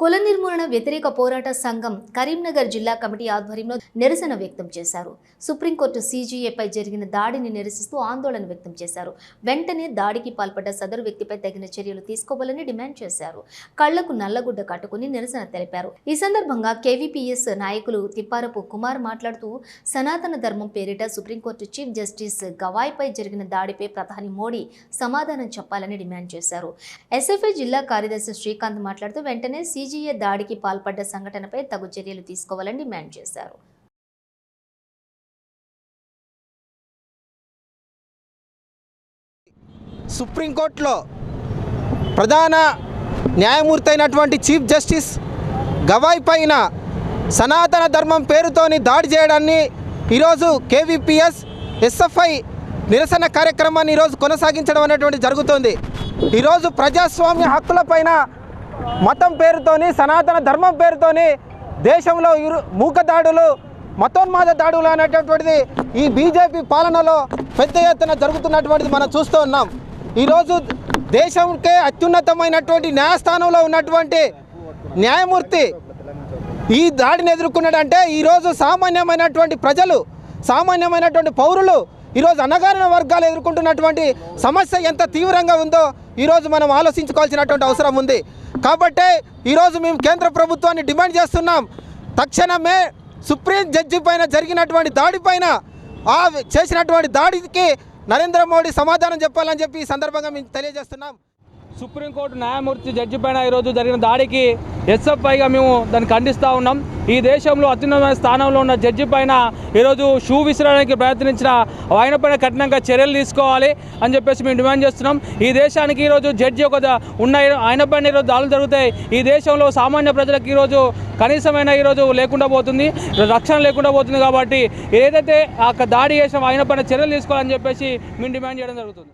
కుల నిర్మూలన వ్యతిరేక పోరాట సంఘం కరీంనగర్ జిల్లా కమిటీ ఆధ్వర్యంలో నిరసన వ్యక్తం చేశారు. సుప్రీంకోర్టు సీజీఏపై జరిగిన దాడిని నిరసిస్తూ ఆందోళన వ్యక్తం చేశారు. వెంటనే దాడికి పాల్పడ్డ సదరు వ్యక్తిపై తగిన చర్యలు తీసుకోవాలని డిమాండ్ చేశారు. కళ్ళకు నల్లగుడ్డ కట్టుకుని నిరసన తెలిపారు. ఈ సందర్భంగా కేవీపీఎస్ నాయకులు తిప్పారపు కుమార్ మాట్లాడుతూ సనాతన ధర్మం పేరిట సుప్రీంకోర్టు చీఫ్ జస్టిస్ గవాయ్పై జరిగిన దాడిపై ప్రధాని మోడీ సమాధానం చెప్పాలని డిమాండ్ చేశారు. ఎస్ఎఫ్ఐ జిల్లా కార్యదర్శి శ్రీకాంత్ మాట్లాడుతూ వెంటనే సీ సీజీఏ దాడికి పాల్పడ్డ సంఘటనపై తగు చర్యలు తీసుకోవాలని డిమాండ్ చేశారు. సుప్రీంకోర్టులో ప్రధాన న్యాయమూర్తి అయినటువంటి చీఫ్ జస్టిస్ గవాయ్ పైన సనాతన ధర్మం పేరుతోని దాడి చేయడాన్ని ఈరోజు కేవీపీఎస్ ఎస్ఎఫ్ఐ నిరసన కార్యక్రమాన్ని ఈరోజు కొనసాగించడం అనేటువంటి జరుగుతుంది. ఈరోజు ప్రజాస్వామ్య హక్కులపైన మతం పేరుతోని సనాతన ధర్మం పేరుతోని దేశంలో ఇరు మూక దాడులు మతోన్మాద దాడులు అనేటటువంటిది ఈ బీజేపీ పాలనలో పెద్ద ఎత్తున జరుగుతున్నటువంటిది మనం చూస్తూ ఉన్నాం. ఈరోజు దేశంకే అత్యున్నతమైనటువంటి న్యాయస్థానంలో ఉన్నటువంటి న్యాయమూర్తి ఈ దాడిని ఎదుర్కొన్నాడంటే ఈరోజు సామాన్యమైనటువంటి ప్రజలు సామాన్యమైనటువంటి పౌరులు ఈరోజు అనగారిన వర్గాలు ఎదుర్కొంటున్నటువంటి సమస్య ఎంత తీవ్రంగా ఉందో ఈరోజు మనం ఆలోచించుకోవాల్సినటువంటి అవసరం ఉంది. కాబట్టే ఈరోజు మేము కేంద్ర ప్రభుత్వాన్ని డిమాండ్ చేస్తున్నాం. తక్షణమే సుప్రీం జడ్జి పైన జరిగినటువంటి దాడిపైన ఆ చేసినటువంటి దాడికి నరేంద్ర మోడీ సమాధానం చెప్పాలని చెప్పి ఈ సందర్భంగా మేము తెలియజేస్తున్నాం. సుప్రీంకోర్టు న్యాయమూర్తి జడ్జి పైన ఈరోజు జరిగిన దాడికి ఎస్ఎఫ్ఐగా మేము దాన్ని ఖండిస్తూ ఉన్నాం. ఈ దేశంలో అత్యున్నతమైన స్థానంలో ఉన్న జడ్జి పైన ఈరోజు షూ విసరడానికి ప్రయత్నించిన ఆయన పైన కఠినంగా చర్యలు తీసుకోవాలి అని చెప్పేసి మేము డిమాండ్ చేస్తున్నాం. ఈ దేశానికి ఈరోజు జడ్జి ఒక ఉన్న ఆయన పైన ఈరోజు దాడులు జరుగుతాయి. ఈ దేశంలో సామాన్య ప్రజలకు ఈరోజు కనీసమైన ఈరోజు లేకుండా పోతుంది. రక్షణ లేకుండా పోతుంది కాబట్టి ఏదైతే ఆ దాడి చేసిన ఆయన పైన చర్యలు తీసుకోవాలని చెప్పేసి మేము డిమాండ్ చేయడం జరుగుతుంది.